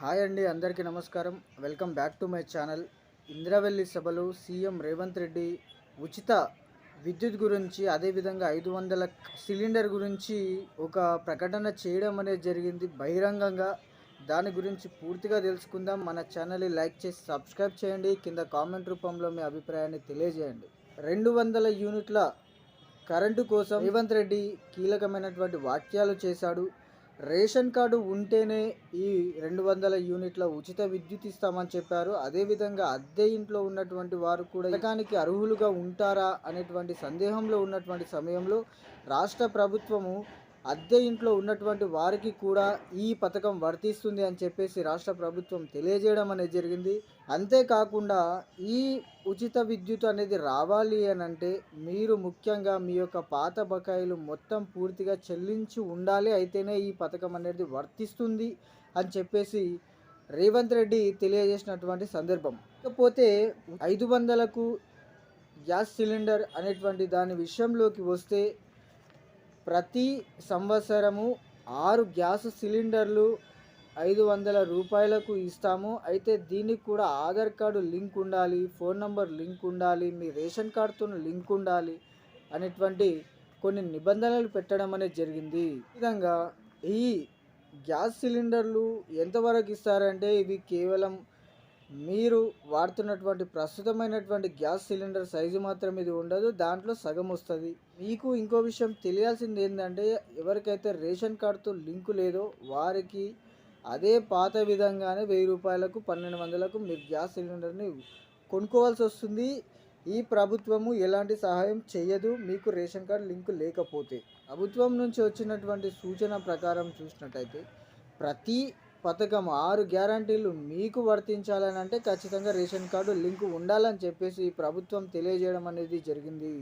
Hi అండి అందరికీ నమస్కారం. Welcome back to my channel. Indravelli సభలో సీఎం రేవంత్ రెడ్డి ఉచిత విద్యుత్ గురించి అదేవిధంగా ఐదు వందల సిలిండర్ గురించి ఒక ప్రకటన చేయడం అనేది జరిగింది బహిరంగంగా. దాని గురించి పూర్తిగా తెలుసుకుందాం. మన ఛానల్ని లైక్ చేసి సబ్స్క్రైబ్ చేయండి. కింద కామెంట్ రూపంలో మీ అభిప్రాయాన్ని తెలియజేయండి. రెండు వందల యూనిట్ల కరెంటు కోసం రేవంత్ రెడ్డి కీలకమైనటువంటి వాక్యాలు చేశాడు. రేషన్ కార్డు ఉంటేనే ఈ రెండు వందల యూనిట్ల ఉచిత విద్యుత్ ఇస్తామని చెప్పారు. అదేవిధంగా అద్దె ఇంట్లో ఉన్నటువంటి వారు కూడా పథకానికి అర్హులుగా ఉంటారా అనేటువంటి సందేహంలో ఉన్నటువంటి సమయంలో రాష్ట్ర ప్రభుత్వము అద్దె ఇంట్లో ఉన్నటువంటి వారికి కూడా ఈ పథకం వర్తిస్తుంది అని చెప్పేసి రాష్ట్ర ప్రభుత్వం తెలియజేయడం అనేది జరిగింది. అంతేకాకుండా ఈ ఉచిత విద్యుత్ అనేది రావాలి అని అంటే మీరు ముఖ్యంగా మీ యొక్క పాత బకాయిలు మొత్తం పూర్తిగా చెల్లించి ఉండాలి అయితేనే ఈ పథకం అనేది వర్తిస్తుంది అని చెప్పేసి రేవంత్ రెడ్డి తెలియజేసినటువంటి సందర్భం. ఇకపోతే ఐదు వందలకు గ్యాస్ సిలిండర్ అనేటువంటి దాని విషయంలోకి వస్తే ప్రతి సంవత్సరము ఆరు గ్యాస్ సిలిండర్లు ఐదు వందల రూపాయలకు ఇస్తాము. అయితే దీనికి కూడా ఆధార్ కార్డు లింక్ ఉండాలి ఫోన్ నంబర్ లింక్ ఉండాలి మీ రేషన్ కార్డుతో లింక్ ఉండాలి అనేటువంటి కొన్ని నిబంధనలు పెట్టడం అనేది జరిగింది. విధంగా ఈ గ్యాస్ సిలిండర్లు ఎంతవరకు ఇస్తారంటే ఇవి కేవలం మీరు వాడుతున్నటువంటి ప్రస్తుతమైనటువంటి గ్యాస్ సిలిండర్ సైజు మాత్రం ఇది ఉండదు దాంట్లో సగం వస్తుంది. మీకు ఇంకో విషయం తెలియాల్సింది ఏంటంటే ఎవరికైతే రేషన్ కార్డుతో లింకు లేదో వారికి అదే పాత విధంగానే వెయ్యి రూపాయలకు పన్నెండు వందలకు మీరు గ్యాస్ సిలిండర్ని కొనుక్కోవాల్సి వస్తుంది. ఈ ప్రభుత్వము ఎలాంటి సహాయం చేయదు మీకు రేషన్ కార్డు లింకు లేకపోతే. ప్రభుత్వం నుంచి వచ్చినటువంటి సూచన ప్రకారం చూసినట్టయితే ప్రతి పథకం ఆరు గ్యారంటీలు మీకు వర్తించాలని అంటే ఖచ్చితంగా రేషన్ కార్డు లింకు ఉండాలని చెప్పేసి ప్రభుత్వం తెలియజేయడం అనేది జరిగింది.